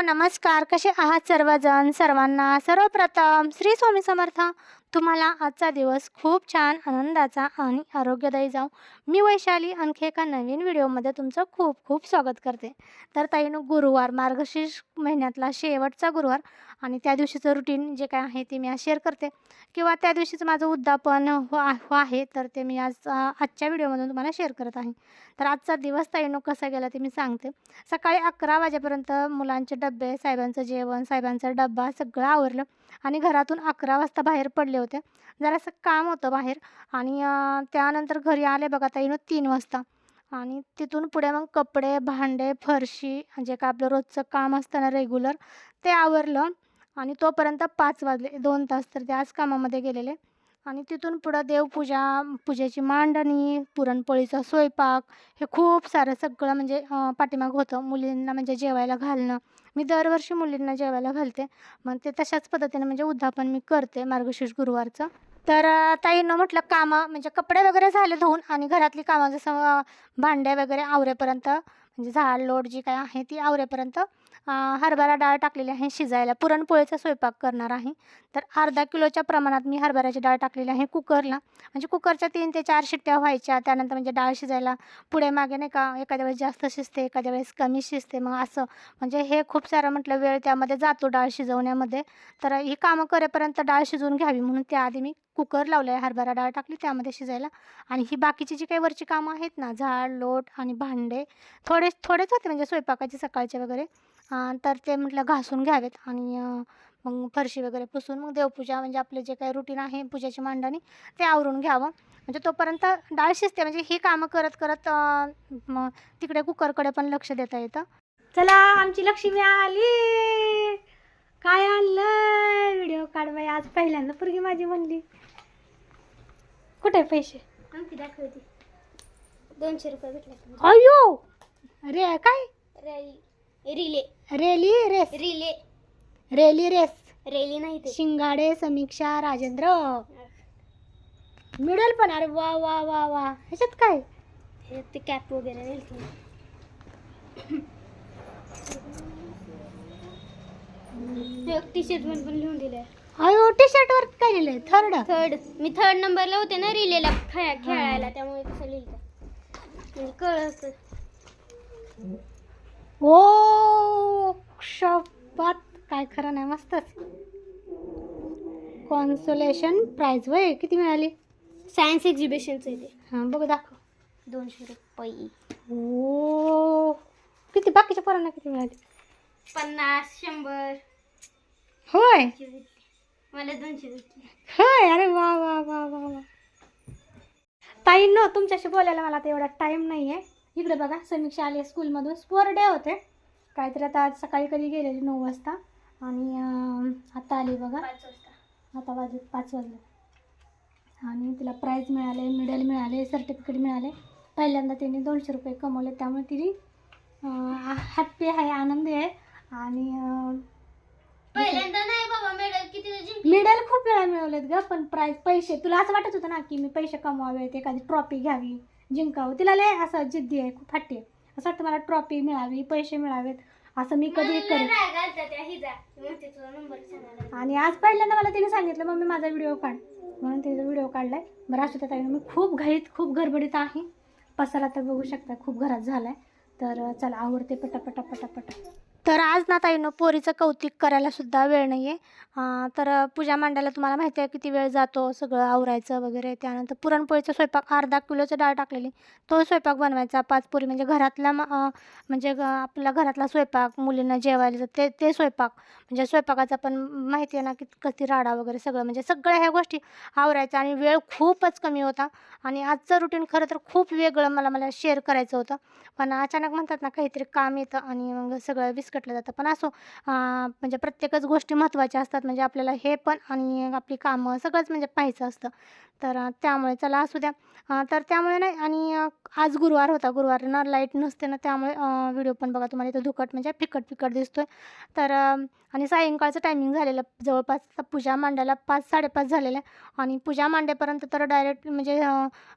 नमस्कार कसे आहात सर्वजण? सर्वांना सर्वप्रथम श्री स्वामी समर्थ. तुम्हाला आजचा दिवस खूप छान आनंदाचा आणि आरोग्यदायी जाऊ मी वैशाली आणखी एका नवीन व्हिडिओमध्ये तुमचं खूप खूप स्वागत करते. तर ताईनं गुरुवार मार्गशीर्ष महिन्यातला शेवटचा गुरुवार आणि त्या दिवशीचं रुटीन जे काय आहे ते मी आज शेअर करते. किंवा त्या दिवशीचं माझं उद्दापन हो आ- हो आहे तर ते मी आज आजच्या व्हिडिओमधून तुम्हाला शेअर करत आहे. तर आजचा दिवस ताईनो कसा गेला ते मी सांगते. सकाळी अकरा वाजेपर्यंत मुलांचे डबे साहेबांचं जेवण साहेबांचा डब्बा सगळं आवरलं आणि घरातून अकरा वाजता बाहेर पडले. होते जरासं काम होतं बाहेर आणि त्यानंतर घरी आले बघा ताईनं तीन वाजता. आणि तिथून पुढे मग कपडे भांडे फरशी जे का आपलं रोजचं काम असतं ना रेग्युलर ते आवरलं. आणि तोपर्यंत पाच वाजले दोन तास तर ते आज कामामध्ये गेलेले. आणि तिथून पुढं देवपूजा पूजेची मांडणी पुरणपोळीचा स्वयंपाक हे खूप सारं सगळं म्हणजे पाठीमाग पाठीमागं होतं मुलींना म्हणजे जेवायला घालणं. मी दरवर्षी मुलींना जेवायला घालते. मग ते तशाच पद्धतीने म्हणजे उद्यापन मी करते मार्गशीर्ष गुरुवारचं. तर ताईनं म्हटलं कामं म्हणजे कपडे वगैरे झाले धुवून आणि घरातली कामं जसं भांड्या भांडे वगैरे आवरेपर्यंत म्हणजे झाड लोट जी काय आहे ती आवरेपर्यंत हरभरा डाळ टाकलेली आहे शिजायला. पुरणपोळीचा स्वयंपाक करणार आहे. तर अर्धा किलोच्या प्रमाणात मी हरभऱ्याची डाळ टाकलेली आहे कुकरला. म्हणजे कुकरच्या तीन ते चार शिट्ट्या व्हायच्या. त्यानंतर म्हणजे डाळ शिजायला पुढे मागे नाही का एखाद्या वेळेस जास्त शिजते एखाद्या वेळेस कमी शिजते. मग असं. म्हणजे हे खूप सारं म्हटलं वेळ त्यामध्ये जातो डाळ शिजवण्यामध्ये. तर ही कामं करेपर्यंत डाळ शिजवून घ्यावी म्हणून त्याआधी मी कुकर लावलं आहे हरभरा डाळ टाकली त्यामध्ये शिजायला. आणि ही बाकीची जी काही वरची कामं आहेत ना झाड लोट आणि भांडे थोडे थोडेच होते म्हणजे स्वयंपाकाचे सकाळचे वगैरे. अं, तर ते म्हटलं घासून घ्यावेत आणि अं, मग फरशी वगैरे पुसून मग देवपूजा म्हणजे आपले जे काही रुटीन आहे पूजेची मांडणी ते आवरून घ्यावं. म्हणजे तोपर्यंत डाळ शिजते. म्हणजे ही कामं करत करत अं, तिकडे कुकरकडे पण लक्ष देता येतं. चला आमची लक्ष्मी आली. काय आणलं व्हिडिओ काढ बाई आज पहिल्यांदा पोरगी माझी म्हणली. कुठे पैसे? आमची दाखवते. दोनशे रुपये भेटले. अयो अरे काय? Relay. Relay race. Relay. Relay race. Relay नाही ते. शिंगाडे समीक्षा राजेंद्र. मिडल पण अरे वा वा वा वा. ह्याच्यात काय? हे ते कॅप वगैरे दिलते. हे टी शर्ट पण लिहून दिलंय. अयो टी शर्ट वर काय लिहिलंय? थर्ड थर्ड मी थर्ड नंबरला होते ना रिलेला खेळा खेळायला त्यामुळे तसं लिहिलं म्हणजे कळत. ओ शपथ काय खरं नाही मस्तच. कॉन्सोलेशन प्राइज वय किती मिळाली? सायन्स एक्झिबिशनचं आहे ते. हां बघ दाखव. दोनशे रुपये. ओ किती बाकीच्या पोरांना किती मिळाली? पन्नास शंभर. होय? मला दोनशे भेटले होय अरे वा वा वा वा वा. ताई न तुमच्याशी बोलायला मला आता एवढा टाईम नाही आहे इकडे बघा समीक्षा आली स्कूलमधून स्पोर डे होते. काहीतरी आता आज सकाळी कधी गेलेली? नऊ वाजता. आणि आता आली बघा. आता वाजत पाच वाजले. आणि तिला प्राईज मिळाले मेडल मिळाले सर्टिफिकेट मिळाले. पहिल्यांदा तिने दोनशे रुपये कमवले. त्यामुळे तिने हॅप्पी आहे आनंदी आहे. आणि पहिल्यांदा नाही बाबा मेडल किती जिंकली? मेडल खूप वेळा मिळवलेत ग पण प्राईज पैसे. तुला असं वाटत होतं ना की मी पैसे कमवावेत एखादी ट्रॉफी घ्यावी? जिंकावं. तिला लय असं जिद्दी आहे खूप हट्टी आहे. असं वाटतं मला ट्रॉफी मिळावी पैसे मिळावेत. असं मी कधी करेन. आणि आज पहिल्यांदा मला तिने सांगितलं मम्मी माझा व्हिडिओ काढ. म्हणून तिचा व्हिडिओ काढलाय बरं असू त्या मी खूप घाईत खूप गडबडीत आहे. पसारा तर बघू शकता खूप घरात झालाय. तर चला आवडते पटापटा पटापटा. तर आज ना ताईनं पोरीचं कौतिक करायला सुद्धा वेळ नाही आहे तर पूजा मांडायला तुम्हाला माहिती आहे किती वेळ जातो सगळं आवरायचं वगैरे. त्यानंतर पुरणपोळीचा स्वयंपाक अर्धा किलोचं डाळ टाकलेली. तो स्वयंपाक बनवायचा. पाच पोरी म्हणजे घरातला म्हणजे ग- आपला घरातला स्वयंपाक मुलींना जेवायला ते ते स्वयंपाक. म्हणजे स्वयंपाकाचा पण माहिती आहे ना की कधी राडा वगैरे सगळं. म्हणजे सगळ्या ह्या गोष्टी आवरायचं आणि वेळ खूपच कमी होता. आणि आजचं रुटीन खरं तर खूप वेगळं मला मला शेअर करायचं होतं. पण अचानक म्हणतात ना काहीतरी काम येतं आणि मग सगळं विस्कटलं जातं. पण असो म्हणजे प्रत्येकच गोष्टी महत्त्वाच्या असतात. म्हणजे आपल्याला हे पण आणि आपली कामं सगळंच म्हणजे पाहायचं असतं. तर त्यामुळे चला असू द्या. तर त्यामुळे नाही आणि आज गुरुवार होता. गुरुवार ना लाइट नसते ना त्यामुळे व्हिडिओ पण बघा तुम्हाला इथं धुकट म्हणजे फिकट फिकट दिसतोय. तर आणि सायंकाळचं टायमिंग झालेलं. जवळपास पूजा मांडायला पाच साडेपाच झालेलं आहे आणि पूजा मांडेपर्यंत तर डायरेक्ट म्हणजे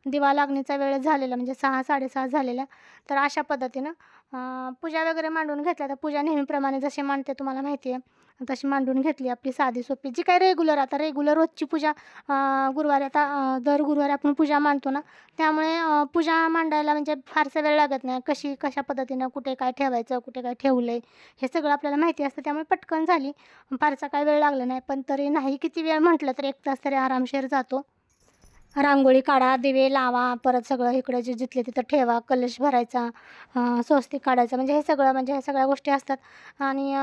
दिवा लागणीचा वेळ झालेला. म्हणजे सहा साडेसहा झालेला तर अशा पद्धतीनं पूजा वगैरे मांडून घेतल्या. तर पूजा नेहमीप्रमाणे जशी मांडते तुम्हाला माहिती आहे. तशी मांडून घेतली आपली साधी सोपी. जी काही रेग्युलर आता रेग्युलर रोजची पूजा गुरुवारी आता दर गुरुवारी आपण पूजा मांडतो ना त्यामुळे पूजा मांडायला म्हणजे फारसा वेळ लागत नाही. कशी कशा पद्धतीनं कुठे काय ठेवायचं कुठे काय ठेवलं आहे हे सगळं आपल्याला माहिती असतं. त्यामुळे पटकन झाली. फारसा काय वेळ लागला नाही. पण तरी नाही किती वेळ म्हटलं तर एक तास तरी आरामशीर जातो. रांगोळी काढा दिवे लावा परत सगळं इकडे जे जिथले तिथं ठेवा कलश भरायचा स्वस्तिक काढायचं. म्हणजे हे सगळं म्हणजे ह्या सगळ्या गोष्टी असतात. आणि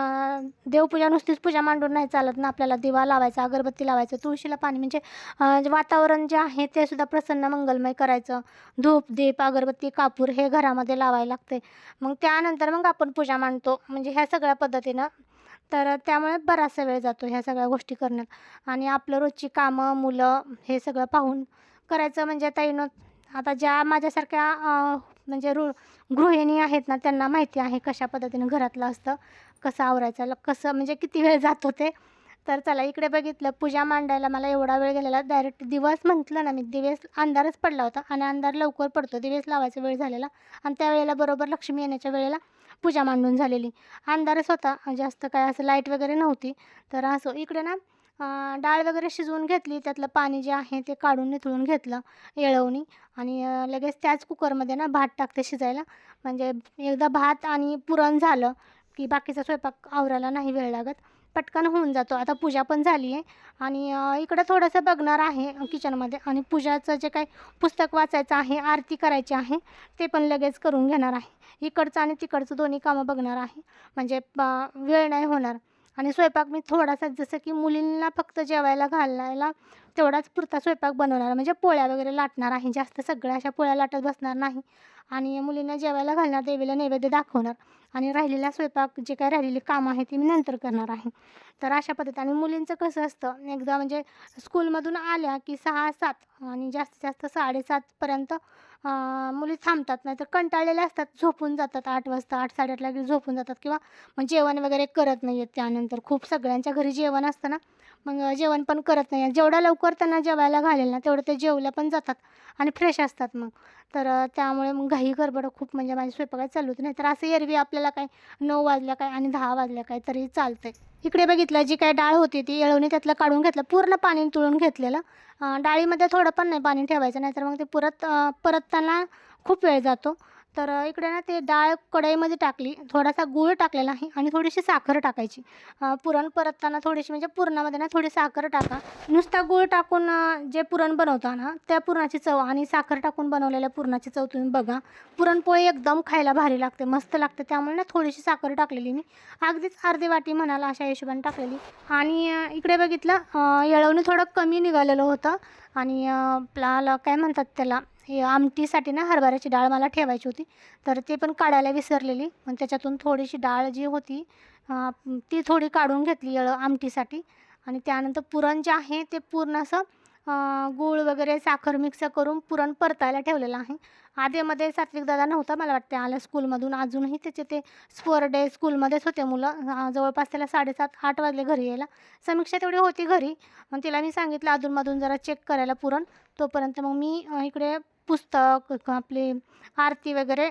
देवपूजा नुसतीच पूजा मांडून नाही चालत ना आपल्याला. दिवा लावायचा अगरबत्ती लावायचं तुळशीला पाणी. म्हणजे वातावरण जे आहे ते सुद्धा प्रसन्न मंगलमय करायचं. धूप दीप अगरबत्ती कापूर हे घरामध्ये लावायला लागते मग त्यानंतर मग आपण पूजा मांडतो. म्हणजे ह्या सगळ्या पद्धतीनं तर त्यामुळे बराचसा वेळ जातो ह्या सगळ्या गोष्टी करण्यात. आणि आपलं रोजची कामं मुलं हे सगळं पाहून करायचं म्हणजे आता येणं आता ज्या माझ्यासारख्या म्हणजे रु गृहिणी आहेत ना त्यांना माहिती आहे कशा पद्धतीनं घरातलं असतं कसं आवरायचं ल- कसं म्हणजे किती वेळ जातो ते. तर चला इकडे बघितलं पूजा मांडायला मला एवढा वेळ गेलेला डायरेक्ट दिवस म्हटलं ना मी दिवस अंधारच पडला होता आणि अंधार लवकर पडतो दिवस लावायचा वेळ झालेला. आणि त्यावेळेला बरोबर लक्ष्मी येण्याच्या वेळेला पूजा मांडून झालेली. अंधारच होता जास्त काय असं लाइट वगैरे नव्हती. तर असं इकडे ना डाळ वगैरे शिजवून घेतली. त्यातलं पाणी जे आहे ते काढून निथळून घेतलं येळवणी. आणि लगेच त्याच कुकरमध्ये ना भात टाकते शिजायला. म्हणजे एकदा भात आणि पुरण झालं की बाकीचा स्वयंपाक आवरायला नाही वेळ लागत. पटकन होऊन जातो. आता पूजा पण झाली आहे. आणि इकडं थोडंसं बघणार आहे किचनमध्ये आणि पूजाचं जे काही पुस्तक वाचायचं आहे आरती करायची आहे ते पण लगेच करून घेणार आहे. इकडचं आणि तिकडचं दोन्ही कामं बघणार आहे. म्हणजे वेळ नाही होणार. आणि स्वयंपाक मी थोडासा जसं की मुलींना फक्त जेवायला घालायला तेवढाच पुरता स्वयंपाक बनवणार. म्हणजे पोळ्या वगैरे लाटणार आहे. जास्त सगळ्या अशा पोळ्या लाटत बसणार नाही. आणि मुलींना जेवायला घालणार देवीला नैवेद्य दाखवणार. आणि राहिलेला स्वयंपाक जे काही राहिलेली कामं आहे ती मी नंतर करणार आहे. तर अशा पद्धतीने. आणि मुलींचं कसं असतं एकदा म्हणजे स्कूलमधून आल्या की सहा सात आणि जास्तीत जास्त साडेसातपर्यंत मुली थांबतात नाही तर कंटाळलेल्या असतात झोपून जातात आठ वाजता आठ साडेआठला की झोपून जातात किंवा मग जेवण वगैरे करत नाही आहेत त्यानंतर. खूप सगळ्यांच्या घरी जेवण असतं ना मग जेवण पण करत नाही. जेवढ्या लवकर त्यांना जेवायला घालेल ना तेवढं ते जेवल्या पण जातात आणि फ्रेश असतात मग. तर त्यामुळे मग घाई गडबड खूप म्हणजे माझी स्वयंपाकात चालू होती नाही. तर असं एरवी आपल्याला काय नऊ वाजल्या काय आणि दहा वाजल्या काय तरी चालतंय. इकडे बघितलं जी काय डाळ होती ती येळवणी त्यातलं काढून घेतलं पूर्ण पाणी तुळून घेतलेलं. डाळीमध्ये थोडं पण नाही पाणी ठेवायचं नाहीतर मग ते परत परत परतताना खूप वेळ जातो. तर इकडे ना ते डाळ कढईमध्ये टाकली थोडासा गूळ टाकलेला आहे आणि थोडीशी साखर टाकायची. पुरण परतताना थोडीशी म्हणजे पुरणामध्ये ना थोडी साखर टाका. नुसता गूळ टाकून जे पुरण बनवता ना त्या पुरणाची चव आणि साखर टाकून बनवलेल्या पुरणाची चव तुम्ही बघा. पुरणपोळी एकदम खायला भारी लागते मस्त लागते. त्यामुळे ना थोडीशी साखर टाकलेली मी. अगदीच अर्धी वाटी म्हणाला अशा हिशोबाने टाकलेली. आणि इकडे बघितलं येळवणी थोडं कमी निघालेलं होतं. आणि अं, आपल्याला काय म्हणतात त्याला हे आमटीसाठी ना हरभऱ्याची डाळ मला ठेवायची होती. तर ते पण काढायला विसरलेली. पण त्याच्यातून थोडीशी डाळ जी होती ती थोडी काढून घेतली येळ आमटीसाठी. आणि त्यानंतर पुरण जे आहे ते पूर्ण असं गूळ वगैरे साखर मिक्स करून पुरण परतायला ठेवलेलं आहे. आधीमध्ये सात्विक दादा नव्हता मला वाटते आला स्कूलमधून. अजूनही त्याचे ते स्पोर डे स्कूलमध्येच होते मुलं. जवळपास त्याला साडेसात आठ वाजले घरी यायला. समीक्षा तेवढी होती घरी. मग तिला मी सांगितलं अधूनमधून जरा चेक करायला पुरण. तोपर्यंत मग मी इकडे पुस्तक आपली आरती वगैरे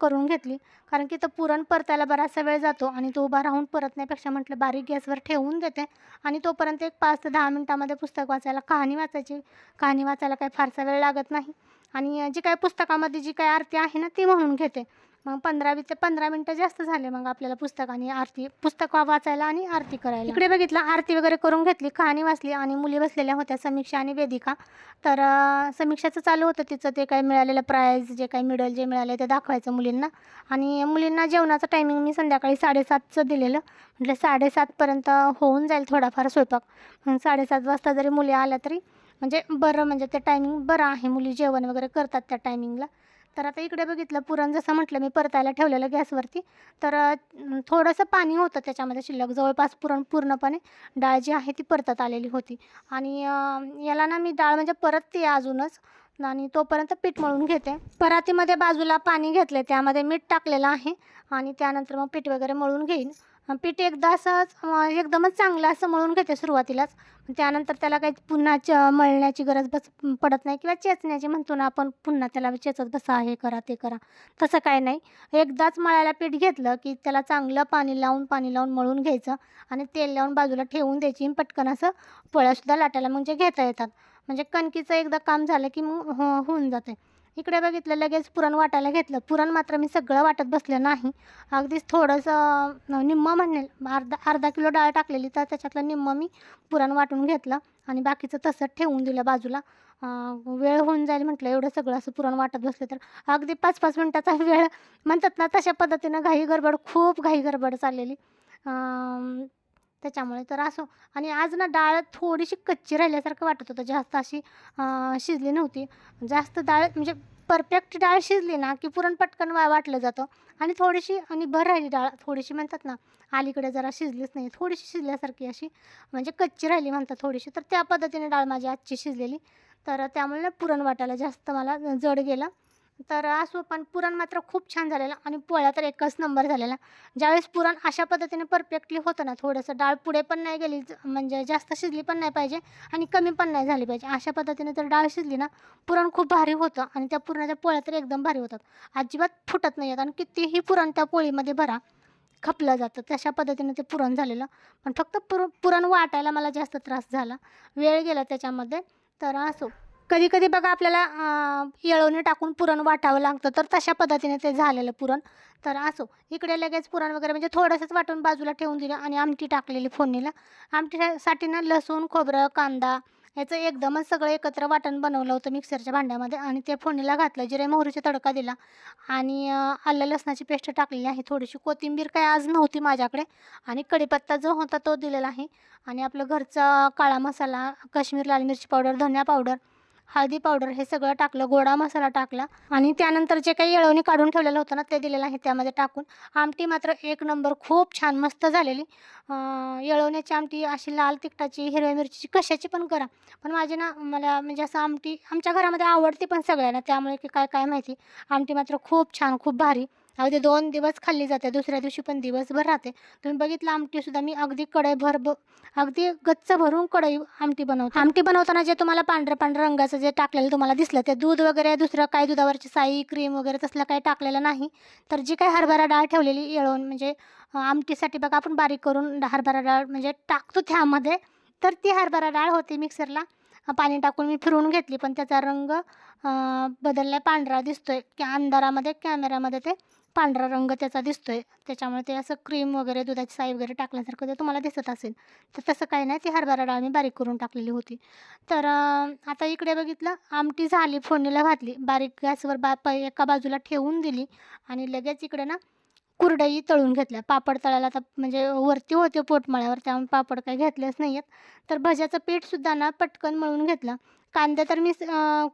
करून घेतली. कारण की तर पुरण परतायला बराचसा वेळ जातो आणि तो उभा राहून परतण्यापेक्षा म्हटलं बारीक गॅसवर ठेवून देते. आणि तोपर्यंत एक पाच ते दहा मिनटामध्ये पुस्तक वाचायला कहाणी वाचायची. कहाणी वाचायला काही फारसा वेळ लागत नाही. आणि जी काय पुस्तकामध्ये जी काय आरती आहे ना ती म्हणून घेते. मग पंधरा वीस ते पंधरा मिनटं जास्त झाले मग आपल्याला पुस्तक आणि आरती पुस्तक वाचायला आणि आरती करायला. इकडे बघितलं आरती वगैरे करून घेतली कहाणी वाचली आणि मुली बसलेल्या होत्या समीक्षा आणि वेदिका. तर समीक्षाचं चालू होतं तिचं ते काही मिळालेलं प्राईज जे काही मिडल जे मिळाले ते दाखवायचं मुलींना. आणि मुलींना जेवणाचं टायमिंग मी संध्याकाळी साडेसातचं दिलेलं. म्हटलं साडेसातपर्यंत होऊन जाईल थोडाफार स्वयंपाक. मग साडेसात वाजता जरी मुली आल्या तरी म्हणजे बरं म्हणजे ते टायमिंग बरं आहे. मुली जेवण वगैरे करतात त्या टायमिंगला तर आता इकडे बघितलं पुरण जसं म्हटलं मी परतायला ठेवलेलं गॅसवरती. तर थोडंसं पाणी होतं त्याच्यामध्ये शिल्लक. जवळपास पुरण पूर्णपणे डाळ जी आहे ती परतत आलेली होती. आणि याला ना मी डाळ म्हणजे परतते अजूनच. आणि तोपर्यंत पीठ मळून घेते. परातीमध्ये बाजूला पाणी घेतले त्यामध्ये मीठ टाकलेलं आहे. आणि त्यानंतर मग पीठ वगैरे मळून घेईन. पीठ एकदा असं एकदमच चांगलं असं मळून घेते सुरुवातीलाच. त्यानंतर त्याला काही पुन्हा च मळण्याची गरज बस पडत नाही किंवा चेचण्याची म्हणतो ना आपण पुन्हा त्याला चेचत बसा हे करा ते करा. तसं काय नाही. एकदाच मळायला पीठ घेतलं की त्याला चांगलं पाणी लावून पाणी लावून मळून घ्यायचं आणि तेल लावून बाजूला ठेवून द्यायची पटकन असं पोळ्यासुद्धा लाटायला म्हणजे घेता येतात. म्हणजे कणकीचं एकदा काम झालं की मग हो होऊन जाते इकडे बघितलं लगेच पुरण वाटायला घेतलं. पुरण मात्र मी सगळं वाटत बसलं नाही. अगदीच थोडंसं निम्मं निम्म म्हणेल. अर्धा अर्धा किलो डाळ टाकलेली तर त्याच्यातलं निम्म मी पुरण वाटून घेतलं आणि बाकीचं तसंच ठेवून दिलं बाजूला. वेळ होऊन जाईल म्हटलं एवढं सगळं असं पुरण वाटत बसलं तर. अगदी पाच पाच मिनटाचा वेळ. म्हणतात ना तशा पद्धतीनं घाई गडबड खूप घाई गडबड चाललेली. त्याच्यामुळे तर असो. आणि आज ना डाळ थोडीशी कच्ची राहिल्यासारखं वाटत होतं. जास्त अशी शिजली नव्हती. जास्त डाळ म्हणजे परफेक्ट डाळ शिजली ना की पुरण पटकन वा वाटलं जातं. आणि थोडीशी आणि भर राहिली डाळ. थोडीशी म्हणतात ना अलीकडे जरा शिजलीच नाही. थोडीशी शिजल्यासारखी अशी म्हणजे कच्ची राहिली म्हणतात थोडीशी. तर त्या पद्धतीने डाळ माझी आजची शिजलेली. तर त्यामुळे ना पुरण वाटायला जास्त मला जड गेलं. तर असो पण पुरण मात्र खूप छान झालेलं आणि पोळ्या तर एकच नंबर झालेला. ज्यावेळेस पुरण अशा पद्धतीने परफेक्टली होतं ना थोडंसं डाळ पुढे पण नाही गेली म्हणजे जास्त शिजली पण नाही पाहिजे आणि कमी पण नाही झाली पाहिजे. अशा पद्धतीने जर डाळ शिजली ना पुरण खूप भारी होतं आणि त्या पुरणाच्या पोळ्या तर एकदम भारी होतात. अजिबात फुटत नाही आहेत आणि कितीही पुरण त्या पोळीमध्ये भरा खपलं जातं. तशा पद्धतीने ते पुरण झालेलं. पण फक्त पुर पुरण वाटायला मला जास्त त्रास झाला. वेळ गेला त्याच्यामध्ये. तर असो. कधी कधी बघा आपल्याला अं, येळवणी टाकून पुरण वाटावं लागतं तर तशा पद्धतीने ते झालेलं पुरण. तर असो इकडे लगेच पुरण वगैरे म्हणजे थोडंसंच वाटून बाजूला ठेवून दिलं आणि आमटी टाकलेली फोडणीला. आमटीसाठी ना लसूण खोबरं कांदा याचं एकदमच सगळं एकत्र वाटण बनवलं होतं मिक्सरच्या भांड्यामध्ये आणि ते फोडणीला घातलं जिरे मोहरीचा तडका दिला आणि आलं लसणाची पेस्ट टाकलेली आहे. थोडीशी कोथिंबीर काय आज नव्हती माझ्याकडे आणि कढीपत्ता जो होता तो दिलेला आहे आणि आपलं घरचा काळा मसाला काश्मीर लाल मिरची पावडर धनिया पावडर हळदी पावडर हे सगळं टाकलं गोडा मसाला टाकला आणि त्यानंतर जे काही येळवणी काढून ठेवलेलं होतं ना ते दिलेलं आहे त्यामध्ये टाकून. आमटी मात्र एक नंबर खूप छान मस्त झालेली. येळवण्याची आमटी अशी लाल तिखटाची हिरव्या मिरचीची कशाची पण करा. पण माझी ना मला म्हणजे असं आमटी आमच्या घरामध्ये आवडते पण सगळ्यांना त्यामुळे की काय काय माहिती. आमटी मात्र खूप छान खूप भारी. अगदी दोन दिवस खाल्ली जाते दुसऱ्या दिवशी पण दिवसभर राहते. तुम्ही बघितलं आमटीसुद्धा मी अगदी कढईभर ब अगदी गच्च भरून कढई आमटी बनवते. आमटी बनवताना जे तुम्हाला पांढऱ्या पांढऱ्या रंगाचं जे टाकलेलं तुम्हाला दिसलं ते दूध वगैरे दुसरं काही दुधावरची साई क्रीम वगैरे तसलं काही टाकलेलं नाही. तर जी काही हरभरा डाळ ठेवलेली येळवून म्हणजे आमटीसाठी बघा आपण बारीक करून हरभरा डाळ म्हणजे टाकतो त्यामध्ये. तर ती हरभरा डाळ होती मिक्सरला. पाणी टाकून मी फिरवून घेतली पण त्याचा रंग बदलला पांढरा आहे की अंधारामध्ये कॅमेऱ्यामध्ये ते पांढरा रंग त्याचा दिसतो आहे त्याच्यामुळे ते असं क्रीम वगैरे दुधाची साई वगैरे टाकल्यासारखं ते तुम्हाला दिसत असेल. तर तसं काही नाही ती हरभरा डाळ मी बारीक करून टाकलेली होती. तर आता इकडे बघितलं आमटी झाली फोडणीला घातली. बारीक गॅसवर बा प एका बाजूला ठेवून दिली आणि लगेच इकडे ना कुरडई तळून घेतल्या. पापड तळायला आता म्हणजे वरती होते पोटमाळ्यावर त्यामुळे पापड काही घेतलेच नाही आहेत तर भज्याचं पीठसुद्धा ना पटकन मळून घेतलं. कांदे तर मी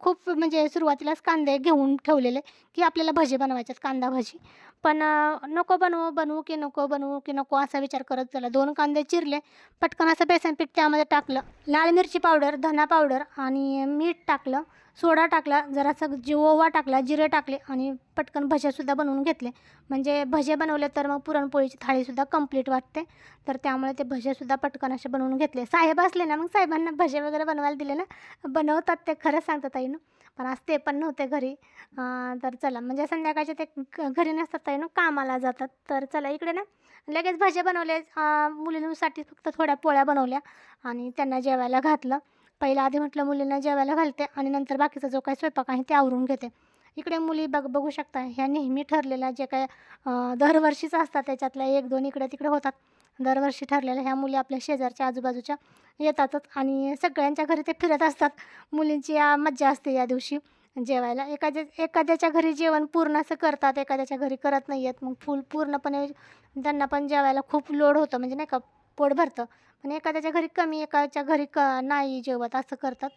खूप म्हणजे सुरुवातीलाच कांदे घेऊन ठेवलेले की आपल्याला भजी बनवायच्यात कांदा भजी. पण नको बनवू बनवू की नको बनवू की नको असा विचार करत चला दोन कांदे चिरले. पटकन असं बेसन पीठ त्यामध्ये टाकलं. लाल मिरची पावडर धना पावडर आणि मीठ टाकलं. सोडा टाकला जरासं जी ओवा टाकला जिरे टाकले आणि पटकन भज्यासुद्धा बनवून घेतले. म्हणजे भजे बनवले तर मग पुरणपोळीची थाळीसुद्धा कंप्लीट वाटते. तर त्यामुळे ते भजेसुद्धा पटकन असे बनवून घेतले. साहेब असले ना मग साहेबांना भजे वगैरे बनवायला दिले ना? बनवतात ते खरंच सांगतात ताई ना. पण आज ते पण नव्हते घरी. तर चला म्हणजे संध्याकाळचे ते घरी नसतात ताई ना कामाला जातात. तर चला इकडे ना लगेच भजे बनवले. मुलींसाठी फक्त थोड्या पोळ्या बनवल्या आणि त्यांना जेवायला घातलं. पहिलं आधी म्हटलं मुलींना जेवायला घालते आणि नंतर बाकीचा जो काही स्वयंपाक आहे ते आवरून घेते. इकडे मुली बघ बघू शकता ह्या नेहमी ठरलेल्या जे काय दरवर्षीच असतात त्याच्यातल्या एक दोन इकडे तिकडे होतात. दरवर्षी ठरलेल्या ह्या मुली आपल्या शेजारच्या आजूबाजूच्या येतातच आणि सगळ्यांच्या घरी ते फिरत असतात. मुलींची या मज्जा असते या दिवशी जेवायला. एखाद्या एखाद्याच्या घरी जेवण पूर्ण असं करतात एखाद्याच्या घरी करत नाही आहेत मग फुल पूर्णपणे त्यांना पण जेवायला खूप लोड होतं. म्हणजे नाही का पोट भरतं. पण एखाद्याच्या घरी कमी एकाच्या घरी क नाही जेवत असं करतात.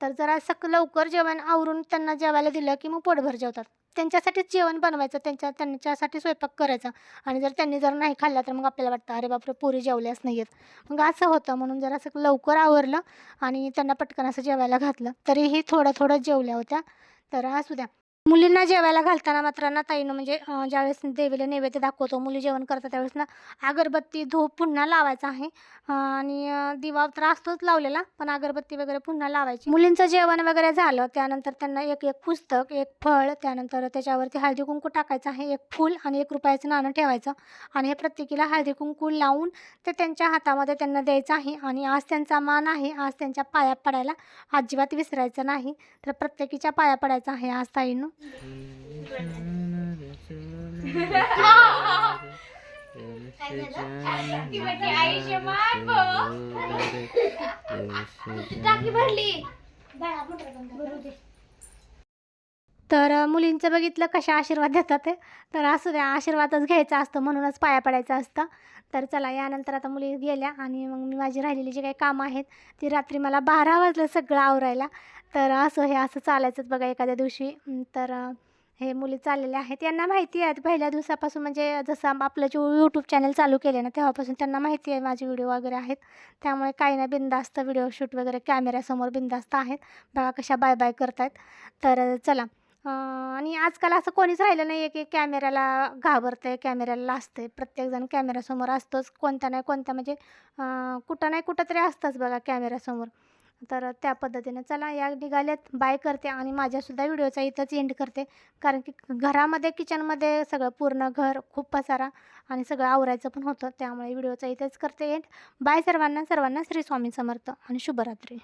तर जरा सक लवकर जेवण आवरून त्यांना जेवायला दिलं की मग पोटभर जेवतात. त्यांच्यासाठीच जेवण बनवायचं त्यांच्या त्यांच्यासाठी स्वयंपाक करायचा. आणि जर त्यांनी जर नाही खाल्ला तर मग आपल्याला वाटतं अरे बापरे पोरी जेवल्याच नाही आहेत मग असं होतं. म्हणून जरा असं लवकर आवरलं आणि त्यांना पटकन असं जेवायला घातलं. तरीही थोडं थोडं जेवल्या होत्या. तर असू द्या. मुलींना जेवायला घालताना मात्र ना ताईनं म्हणजे ज्यावेळेस देवीला नैवेद्य दाखवतो मुली जेवण करतात त्यावेळेस ना अगरबत्ती धूप पुन्हा लावायचा आहे. आणि दिवा तर असतोच लावलेला पण अगरबत्ती वगैरे पुन्हा लावायची. मुलींचं जेवण वगैरे झालं त्यानंतर त्यांना एक एक पुस्तक एक फळ त्यानंतर त्याच्यावरती हळदी कुंकू टाकायचं आहे एक फूल आणि एक रुपयाचं नाणं ठेवायचं. आणि हे प्रत्येकीला हळदी कुंकू लावून ते त्यांच्या हातामध्ये त्यांना द्यायचं आहे. आणि आज त्यांचा मान आहे आज त्यांच्या पाया पडायला अजिबात विसरायचं नाही. तर प्रत्येकीच्या पाया पडायचं आहे आज ताईनं. तर मुलींचं बघितलं कशा आशीर्वाद देतात ते. तर असू द्या आशीर्वादच घ्यायचा असतं म्हणूनच पाया पडायचं असतं. तर चला यानंतर आता मुली गेल्या आणि मग मी माझी राहिलेली जी काही कामं आहेत ती रात्री मला बारा वाजलं सगळं आवरायला. तर असं हे असं चालायचंच बघा एखाद्या दिवशी. तर हे मुली चाललेल्या आहेत. यांना माहिती आहेत पहिल्या दिवसापासून म्हणजे जसं आपलं जे यूट्यूब चॅनल चालू केले ना तेव्हापासून त्यांना माहिती आहे माझे व्हिडिओ वगैरे आहेत. त्यामुळे काही ना बिंदास्त व्हिडिओ शूट वगैरे कॅमेऱ्यासमोर बिंदास्त आहेत. बघा कशा बाय बाय करतायत. तर चला. आणि आजकाल असं कोणीच राहिलं नाही आहे की कॅमेऱ्याला घाबरते कॅमेऱ्याला लाजते प्रत्येकजण कॅमेऱ्यासमोर असतोच. कोणत्या नाही कोणत्या म्हणजे कुठं नाही कुठं तरी असतंच बघा कॅमेऱ्यासमोर तर त्या पद्धतीनं चला या निघाल्यात. बाय करते आणि माझ्यासुद्धा व्हिडिओचा इथंच एंड करते. कारण की घरामध्ये किचनमध्ये सगळं पूर्ण घर खूप पसारा आणि सगळं आवरायचं पण होतं. त्यामुळे व्हिडिओचा इथंच करते एंड बाय सर्वांना. सर्वांना श्री स्वामी समर्थ आणि शुभरात्री.